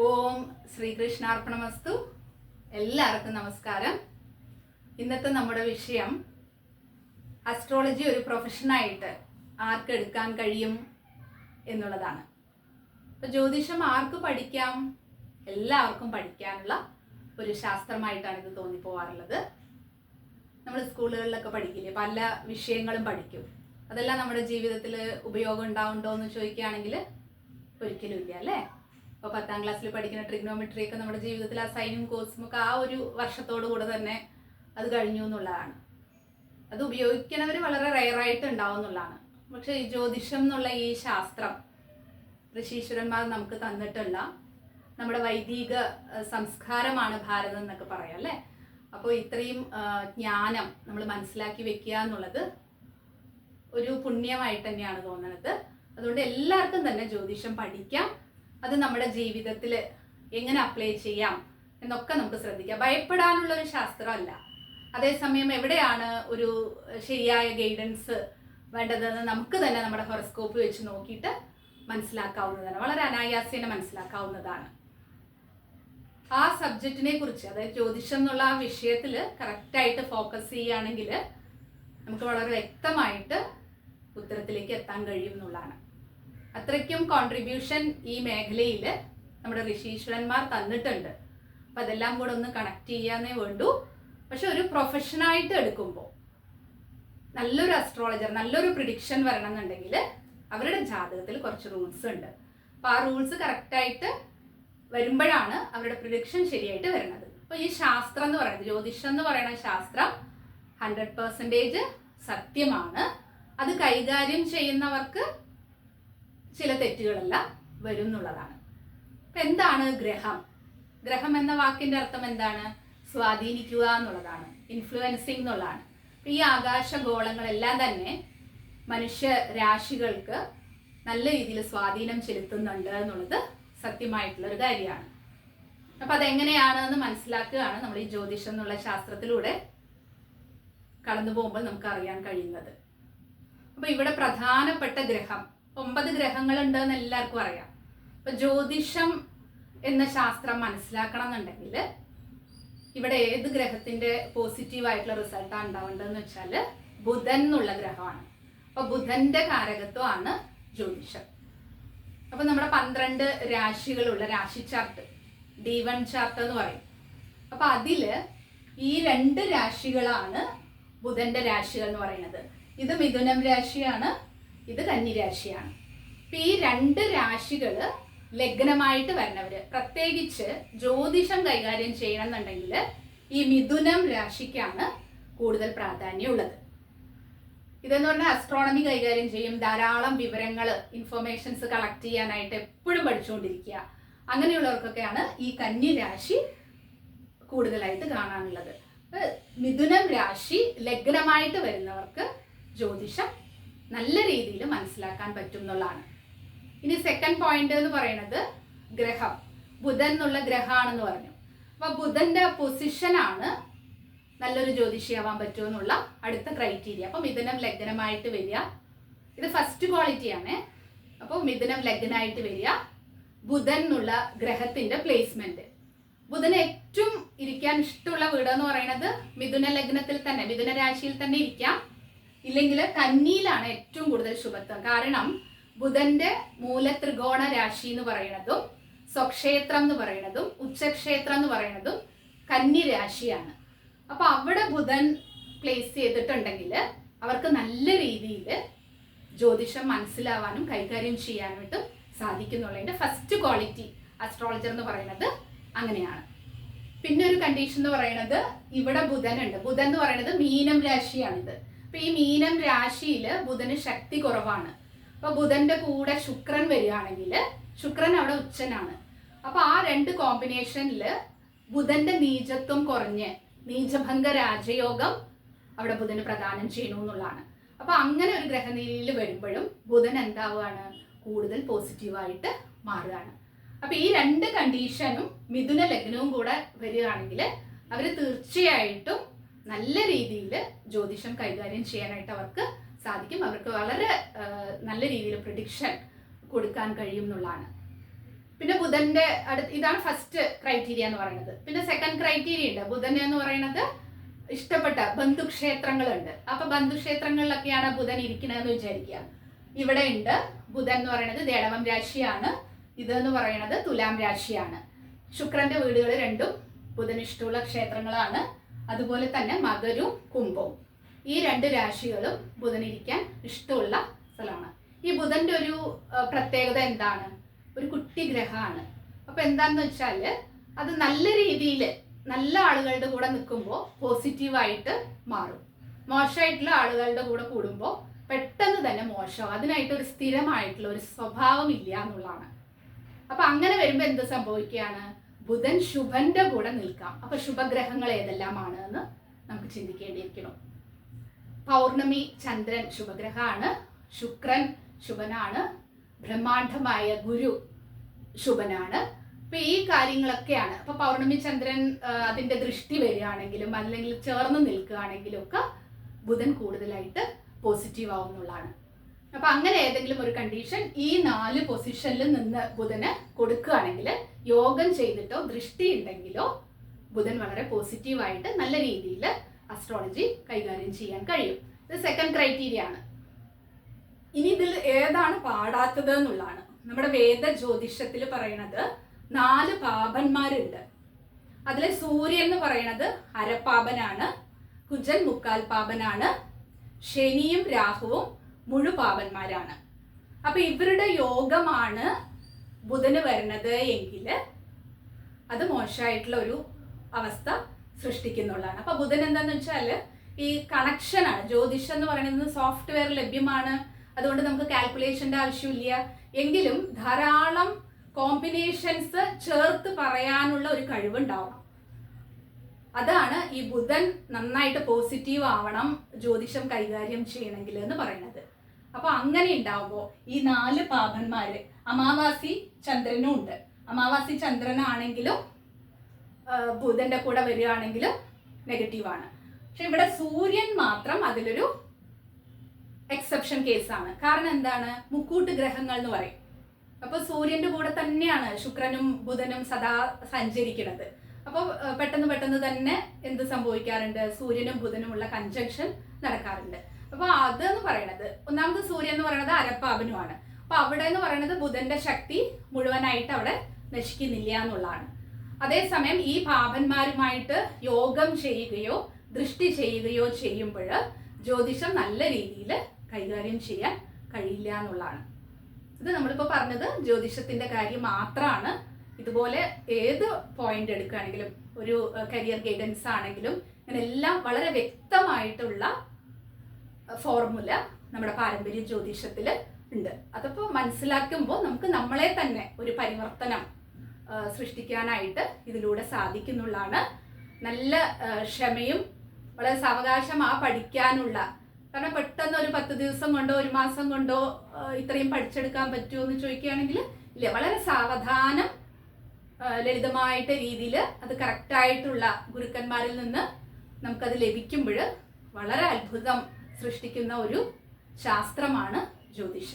ഓം ശ്രീകൃഷ്ണാർപ്പണമസ്തു. എല്ലാവർക്കും നമസ്കാരം. ഇന്നത്തെ നമ്മുടെ വിഷയം അസ്ട്രോളജി ഒരു പ്രൊഫഷനായിട്ട് ആർക്കെടുക്കാൻ കഴിയും എന്നുള്ളതാണ്. അപ്പോൾ ജ്യോതിഷം ആർക്ക് പഠിക്കാം? എല്ലാവർക്കും പഠിക്കാനുള്ള ഒരു ശാസ്ത്രമായിട്ടാണ് ഇത് തോന്നിപ്പോവാറുള്ളത്. നമ്മൾ സ്കൂളുകളിലൊക്കെ പഠിക്കില്ലേ പല വിഷയങ്ങളും പഠിക്കും. അതെല്ലാം നമ്മുടെ ജീവിതത്തിൽ ഉപയോഗം ഉണ്ടാവുണ്ടോ എന്ന് ചോദിക്കുകയാണെങ്കിൽ ഒരിക്കലും ഇല്ല അല്ലേ? ഇപ്പോൾ പത്താം ക്ലാസ്സിൽ പഠിക്കുന്ന ട്രിഗ്നോമെട്രി ഒക്കെ നമ്മുടെ ജീവിതത്തിൽ ആ സൈനും കോഴ്സും ഒക്കെ ആ ഒരു വർഷത്തോടു കൂടെ തന്നെ അത് കഴിഞ്ഞു എന്നുള്ളതാണ്. അത് ഉപയോഗിക്കുന്നവർ വളരെ റയറായിട്ട് ഉണ്ടാവും എന്നുള്ളതാണ്. പക്ഷേ ഈ ജ്യോതിഷം എന്നുള്ള ഈ ശാസ്ത്രം ഋഷീശ്വരന്മാർ നമുക്ക് തന്നിട്ടുള്ള നമ്മുടെ വൈദിക സംസ്കാരമാണ് ഭാരതം എന്നൊക്കെ പറയാം അല്ലേ? അപ്പോൾ ഇത്രയും ജ്ഞാനം നമ്മൾ മനസ്സിലാക്കി വെക്കുക എന്നുള്ളത് ഒരു പുണ്യമായിട്ട് തന്നെയാണ് തോന്നുന്നത് അതുകൊണ്ട് എല്ലാവർക്കും തന്നെ ജ്യോതിഷം പഠിക്കാം. അത് നമ്മുടെ ജീവിതത്തിൽ എങ്ങനെ അപ്ലൈ ചെയ്യാം എന്നൊക്കെ നമുക്ക് ശ്രദ്ധിക്കാം. ഭയപ്പെടാനുള്ള ഒരു ശാസ്ത്രമല്ല. അതേസമയം എവിടെയാണ് ഒരു ശരിയായ ഗൈഡൻസ് വേണ്ടതെന്ന് നമുക്ക് തന്നെ നമ്മുടെ ഹൊറസ്കോപ്പ് വെച്ച് നോക്കിയിട്ട് മനസ്സിലാക്കാവുന്നതാണ്. വളരെ അനായാസേന മനസ്സിലാക്കാവുന്നതാണ്. ആ സബ്ജക്റ്റിനെ കുറിച്ച് അതായത് ജ്യോതിഷം എന്നുള്ള ആ വിഷയത്തിൽ കറക്റ്റായിട്ട് ഫോക്കസ് ചെയ്യുകയാണെങ്കിൽ നമുക്ക് വളരെ വ്യക്തമായിട്ട് ഉത്തരത്തിലേക്ക് എത്താൻ കഴിയും എന്നുള്ളതാണ്. അത്രയ്ക്കും കോൺട്രിബ്യൂഷൻ ഈ മേഖലയിൽ നമ്മുടെ ഋഷീശ്വരന്മാർ തന്നിട്ടുണ്ട്. അപ്പം അതെല്ലാം കൂടെ ഒന്ന് കണക്ട് ചെയ്യാന്നേ വേണ്ടൂ. പക്ഷെ ഒരു പ്രൊഫഷനായിട്ട് എടുക്കുമ്പോൾ നല്ലൊരു അസ്ട്രോളജർ നല്ലൊരു പ്രിഡിക്ഷൻ വരണം എന്നുണ്ടെങ്കിൽ അവരുടെ ജാതകത്തിൽ കുറച്ച് റൂൾസ് ഉണ്ട്. അപ്പം ആ റൂൾസ് കറക്റ്റായിട്ട് വരുമ്പോഴാണ് അവരുടെ പ്രിഡിക്ഷൻ ശരിയായിട്ട് വരുന്നത്. അപ്പോൾ ഈ ശാസ്ത്രം എന്ന് പറയുന്നത് ജ്യോതിഷം എന്ന് പറയുന്ന ശാസ്ത്രം ഹൺഡ്രഡ് പെർസെന്റേജ് സത്യമാണ്. അത് കൈകാര്യം ചെയ്യുന്നവർക്ക് ചില തെറ്റുകളെല്ലാം വരും എന്നുള്ളതാണ് അപ്പൊ എന്താണ് ഗ്രഹം? ഗ്രഹം എന്ന വാക്കിന്റെ അർത്ഥം എന്താണ്? സ്വാധീനിക്കുക എന്നുള്ളതാണ്. ഇൻഫ്ലുവൻസിങ് എന്നുള്ളതാണ്. ഈ ആകാശഗോളങ്ങളെല്ലാം തന്നെ മനുഷ്യ രാശികൾക്ക് നല്ല രീതിയിൽ സ്വാധീനം ചെലുത്തുന്നുണ്ട് എന്നുള്ളത് സത്യമായിട്ടുള്ള ഒരു കാര്യമാണ്. അപ്പൊ അതെങ്ങനെയാണ് എന്ന് മനസ്സിലാക്കുകയാണ് നമ്മൾ ഈ ജ്യോതിഷം എന്നുള്ള ശാസ്ത്രത്തിലൂടെ കടന്നു പോകുമ്പോൾ നമുക്ക് അറിയാൻ കഴിയുന്നത്. അപ്പൊ ഇവിടെ പ്രധാനപ്പെട്ട ഗ്രഹം ഒമ്പത് ഗ്രഹങ്ങളുണ്ട് എന്ന് എല്ലാവർക്കും അറിയാം. അപ്പൊ ജ്യോതിഷം എന്ന ശാസ്ത്രം മനസ്സിലാക്കണം എന്നുണ്ടെങ്കിൽ ഇവിടെ ഏത് ഗ്രഹത്തിന്റെ പോസിറ്റീവ് ആയിട്ടുള്ള റിസൾട്ടാണ് ഉണ്ടാവേണ്ടതെന്ന് വെച്ചാൽ ബുധൻ എന്നുള്ള ഗ്രഹമാണ്. അപ്പൊ ബുധന്റെ കാരകത്വമാണ് ജ്യോതിഷം. അപ്പൊ നമ്മുടെ പന്ത്രണ്ട് രാശികളുള്ള രാശി ചാർട്ട് ഡി വൺ ചാർട്ട് എന്ന് പറയും. അപ്പൊ അതിൽ ഈ രണ്ട് രാശികളാണ് ബുധന്റെ രാശികൾ എന്ന് പറയുന്നത്. ഇത് മിഥുനം രാശിയാണ് ഇത് കന്നിരാശിയാണ്. ഇപ്പൊ ഈ രണ്ട് രാശികൾ ലഗ്നമായിട്ട് വരുന്നവര് പ്രത്യേകിച്ച് ജ്യോതിഷം കൈകാര്യം ചെയ്യണം എന്നുണ്ടെങ്കിൽ ഈ മിഥുനം രാശിക്കാണ് കൂടുതൽ പ്രാധാന്യമുള്ളത്. ഇതെന്ന് പറഞ്ഞാൽ അസ്ട്രോണമി കൈകാര്യം ചെയ്യും. ധാരാളം വിവരങ്ങൾ ഇൻഫർമേഷൻസ് കളക്ട് ചെയ്യാനായിട്ട് എപ്പോഴും പഠിച്ചുകൊണ്ടിരിക്കുക അങ്ങനെയുള്ളവർക്കൊക്കെയാണ് ഈ കന്നി രാശി കൂടുതലായിട്ട് കാണാനുള്ളത്. മിഥുനം രാശി ലഗ്നമായിട്ട് വരുന്നവർക്ക് ജ്യോതിഷം നല്ല രീതിയിൽ മനസ്സിലാക്കാൻ പറ്റും എന്നുള്ളതാണ് ഇനി സെക്കൻഡ് പോയിന്റ് എന്ന് പറയുന്നത് ഗ്രഹം. ബുധൻ എന്നുള്ള ഗ്രഹമാണെന്ന് പറഞ്ഞു. അപ്പൊ ബുധന്റെ പൊസിഷനാണ് നല്ലൊരു ജ്യോതിഷിയാവാൻ പറ്റുമോ എന്നുള്ള അടുത്ത ക്രൈറ്റീരിയ അപ്പൊ മിഥുനം ലഗ്നമായിട്ട് വരിക. ഇത് ഫസ്റ്റ് ക്വാളിറ്റി ആണ്. അപ്പോൾ മിഥുനം ലഗ്നായിട്ട് വരിക. ബുധൻ എന്നുള്ള ഗ്രഹത്തിന്റെ പ്ലേസ്മെന്റ് ബുധന് ഏറ്റവും ഇരിക്കാൻ ഇഷ്ടമുള്ള വീട് എന്ന് പറയുന്നത് മിഥുന ലഗ്നത്തിൽ തന്നെ മിഥുന രാശിയിൽ തന്നെ ഇരിക്കാം. ഇല്ലെങ്കിൽ കന്നിയിലാണ് ഏറ്റവും കൂടുതൽ ശുഭത്വം. കാരണം ബുധന്റെ മൂലത്രികോണ രാശി എന്ന് പറയുന്നതും സ്വക്ഷേത്രം എന്ന് പറയുന്നതും ഉച്ചക്ഷേത്രം എന്ന് പറയുന്നതും കന്നി രാശിയാണ്. അപ്പൊ അവിടെ ബുധൻ പ്ലേസ് ചെയ്തിട്ടുണ്ടെങ്കിൽ അവർക്ക് നല്ല രീതിയിൽ ജ്യോതിഷം മനസ്സിലാവാനും കൈകാര്യം ചെയ്യാനായിട്ടും സാധിക്കുന്നുള്ളതിന്റെ ഫസ്റ്റ് ക്വാളിറ്റി അസ്ട്രോളജർ എന്ന് പറയുന്നത് അങ്ങനെയാണ്. പിന്നെ ഒരു കണ്ടീഷൻ എന്ന് പറയുന്നത് ഇവിടെ ബുധനുണ്ട്. ബുധൻ എന്ന് പറയുന്നത് മീനം രാശിയാണിത്. അപ്പൊ ഈ മീനം രാശിയിൽ ബുധന് ശക്തി കുറവാണ്. അപ്പൊ ബുധന്റെ കൂടെ ശുക്രൻ വരികയാണെങ്കിൽ ശുക്രൻ അവിടെ ഉച്ചനാണ്. അപ്പൊ ആ രണ്ട് കോമ്പിനേഷനിൽ ബുധന്റെ നീചത്വം കുറഞ്ഞ് നീചഭംഗ രാജയോഗം അവിടെ ബുധന് പ്രദാനം ചെയ്യണു എന്നുള്ളതാണ്. അപ്പൊ അങ്ങനെ ഒരു ഗ്രഹനിലയിൽ വരുമ്പോഴും ബുധൻ എന്താവുകയാണ്? കൂടുതൽ പോസിറ്റീവായിട്ട് മാറുകയാണ്. അപ്പൊ ഈ രണ്ട് കണ്ടീഷനും മിഥുന ലഗ്നവും കൂടെ വരികയാണെങ്കിൽ അവർ തീർച്ചയായിട്ടും നല്ല രീതിയിൽ ജ്യോതിഷം കൈകാര്യം ചെയ്യാനായിട്ട് അവർക്ക് സാധിക്കും. അവർക്ക് വളരെ നല്ല രീതിയിൽ പ്രഡിക്ഷൻ കൊടുക്കാൻ കഴിയും എന്നുള്ളതാണ്. പിന്നെ ബുധന്റെ അടുത്ത് ഇതാണ് ഫസ്റ്റ് ക്രൈറ്റീരിയ എന്ന് പറയുന്നത്. പിന്നെ സെക്കൻഡ് ക്രൈറ്റീരിയ ഉണ്ട്. ബുധൻ എന്ന് പറയുന്നത് ഇഷ്ടപ്പെട്ട ബന്ധുക്ഷേത്രങ്ങളുണ്ട്. അപ്പൊ ബന്ധുക്ഷേത്രങ്ങളിലൊക്കെയാണ് ബുധൻ ഇരിക്കണതെന്ന് വിചാരിക്കുക. ഇവിടെ ഉണ്ട് ബുധൻ എന്ന് പറയുന്നത് ദേടവം രാശിയാണ്. ഇതെന്ന് പറയുന്നത് തുലാം രാശിയാണ്. ശുക്രന്റെ വീടുകൾ രണ്ടും ബുധൻ ഇഷ്ടമുള്ള ക്ഷേത്രങ്ങളാണ്. അതുപോലെ തന്നെ മകരും കുംഭവും. ഈ രണ്ട് രാശികളും ബുധനിരിക്കാൻ ഇഷ്ടമുള്ള സ്ഥലമാണ്. ഈ ബുധന്റെ ഒരു പ്രത്യേകത എന്താണ്? ഒരു കുട്ടി ഗ്രഹമാണ്. അപ്പൊ എന്താന്ന് വെച്ചാൽ അത് നല്ല രീതിയിൽ നല്ല ആളുകളുടെ കൂടെ നിൽക്കുമ്പോൾ പോസിറ്റീവായിട്ട് മാറും. മോശമായിട്ടുള്ള ആളുകളുടെ കൂടെ കൂടുമ്പോൾ പെട്ടെന്ന് തന്നെ മോശം അതിനായിട്ട് ഒരു സ്ഥിരമായിട്ടുള്ള ഒരു സ്വഭാവം ഇല്ല എന്നുള്ളതാണ്. അപ്പൊ അങ്ങനെ വരുമ്പോൾ എന്ത് സംഭവിക്കുകയാണ്? ബുധൻ ശുഭന്റെ കൂടെ നിൽക്കാം. അപ്പൊ ശുഭഗ്രഹങ്ങൾ ഏതെല്ലാമാണ് എന്ന് നമുക്ക് ചിന്തിക്കേണ്ടിയിരിക്കണം പൗർണമി ചന്ദ്രൻ ശുഭഗ്രഹമാണ് ശുക്രൻ ശുഭനാണ് ബ്രഹ്മാണ്ഡമായ ഗുരു ശുഭനാണ്. അപ്പൊ ഈ കാര്യങ്ങളൊക്കെയാണ്. അപ്പൊ പൗർണമി ചന്ദ്രൻ അതിന്റെ ദൃഷ്ടി വരികയാണെങ്കിലും അല്ലെങ്കിൽ ചേർന്ന് നിൽക്കുകയാണെങ്കിലും ഒക്കെ ബുധൻ കൂടുതലായിട്ട് പോസിറ്റീവ് ആവുന്നുള്ളതാണ്. അപ്പൊ അങ്ങനെ ഏതെങ്കിലും ഒരു കണ്ടീഷൻ ഈ നാല് പൊസിഷനിൽ നിന്ന് ബുധന് കൊടുക്കുകയാണെങ്കിൽ യോഗം ചെയ്തിട്ടോ ദൃഷ്ടി ഉണ്ടെങ്കിലോ ബുധൻ വളരെ പോസിറ്റീവായിട്ട് നല്ല രീതിയിൽ അസ്ട്രോളജി കൈകാര്യം ചെയ്യാൻ കഴിയും. ഇത് സെക്കൻഡ് ക്രൈറ്റീരിയ ആണ്. ഇനി ഇതിൽ ഏതാണ് പാടാത്തത് എന്നുള്ളതാണ്. നമ്മുടെ വേദ ജ്യോതിഷത്തിൽ പറയണത് നാല് പാപന്മാരുണ്ട്. അതിലെ സൂര്യൻ എന്ന് പറയണത് അരപ്പാപനാണ് കുജൻ മുക്കാൽ പാപനാണ് ശനിയും രാഹുവും മുഴുപാപന്മാരാണ്. അപ്പൊ ഇവരുടെ യോഗമാണ് ബുധന് വരുന്നത് എങ്കിൽ അത് മോശമായിട്ടുള്ള ഒരു അവസ്ഥ സൃഷ്ടിക്കുന്നുള്ളതാണ്. അപ്പോൾ ബുധൻ എന്താന്ന് വെച്ചാൽ ഈ കണക്ഷനാണ് ജ്യോതിഷം എന്ന് പറയുന്നത് സോഫ്റ്റ്വെയർ ലഭ്യമാണ്. അതുകൊണ്ട് നമുക്ക് കാൽക്കുലേഷന്റെ ആവശ്യമില്ല. എങ്കിലും ധാരാളം കോമ്പിനേഷൻസ് ചേർത്ത് പറയാനുള്ള ഒരു കഴിവുണ്ടാവണം. അതാണ് ഈ ബുധൻ നന്നായിട്ട് പോസിറ്റീവ് ആവണം ജ്യോതിഷം കൈകാര്യം ചെയ്യണമെങ്കിൽ എന്ന് പറയുന്നത്. അപ്പോൾ അങ്ങനെ ഉണ്ടാവുമ്പോൾ ഈ നാല് പാപന്മാര് അമാവാസി ചന്ദ്രനും ഉണ്ട് അമാവാസി ചന്ദ്രനാണെങ്കിലും ബുധന്റെ കൂടെ വരികയാണെങ്കിലും നെഗറ്റീവാണ് പക്ഷെ ഇവിടെ സൂര്യൻ മാത്രം അതിലൊരു എക്സെപ്ഷൻ കേസാണ് കാരണം എന്താണ്? മുക്കൂട്ട് ഗ്രഹങ്ങൾ എന്ന് പറയും. അപ്പൊ സൂര്യന്റെ കൂടെ തന്നെയാണ് ശുക്രനും ബുധനും സദാ സഞ്ചരിക്കുന്നത്. അപ്പോൾ പെട്ടെന്ന് പെട്ടെന്ന് തന്നെ എന്ത് സംഭവിക്കാറുണ്ട്? സൂര്യനും ബുധനും ഉള്ള കൺജക്ഷൻ നടക്കാറുണ്ട്. അപ്പൊ അതെന്ന് പറയണത് ഒന്നാമത് സൂര്യൻ എന്ന് പറയുന്നത് അരപ്പാപനുമാണ്. അപ്പൊ അവിടെ എന്ന് പറയുന്നത് ബുധന്റെ ശക്തി മുഴുവനായിട്ട് അവിടെ നശിക്കുന്നില്ല എന്നുള്ളതാണ്. അതേസമയം ഈ പാപന്മാരുമായിട്ട് യോഗം ചെയ്യുകയോ ദൃഷ്ടി ചെയ്യുകയോ ചെയ്യുമ്പോൾ ജ്യോതിഷം നല്ല രീതിയിൽ കൈകാര്യം ചെയ്യാൻ കഴിയില്ല എന്നുള്ളതാണ്. ഇത് നമ്മളിപ്പോൾ പറഞ്ഞത് ജ്യോതിഷത്തിന്റെ കാര്യം മാത്രമാണ് ഇതുപോലെ ഏത് പോയിന്റ് എടുക്കുകയാണെങ്കിലും ഒരു കരിയർ ഗൈഡൻസ് ആണെങ്കിലും ഇങ്ങനെല്ലാം വളരെ വ്യക്തമായിട്ടുള്ള ഫോർമുല നമ്മുടെ പാരമ്പര്യ ജ്യോതിഷത്തിൽ ഉണ്ട്. അതപ്പോൾ മനസ്സിലാക്കുമ്പോൾ നമുക്ക് നമ്മളെ തന്നെ ഒരു പരിവർത്തനം സൃഷ്ടിക്കാനായിട്ട് ഇതിലൂടെ സാധിക്കുന്നുള്ളതാണ്. നല്ല ക്ഷമയും വളരെ സാവകാശം ആ പഠിക്കാനുള്ള. കാരണം പെട്ടെന്ന് ഒരു പത്ത് ദിവസം കൊണ്ടോ ഒരു മാസം കൊണ്ടോ ഇത്രയും പഠിച്ചെടുക്കാൻ പറ്റുമോ എന്ന് ചോദിക്കുകയാണെങ്കിൽ ഇല്ല. വളരെ സാവധാനം ലളിതമായിട്ട് രീതിയിൽ അത് കറക്റ്റായിട്ടുള്ള ഗുരുക്കന്മാരിൽ നിന്ന് നമുക്കത് ലഭിക്കുമ്പോൾ വളരെ അത്ഭുതം സൃഷ്ടിക്കുന്ന ഒരു ശാസ്ത്രമാണ് ജ്യോതിഷം.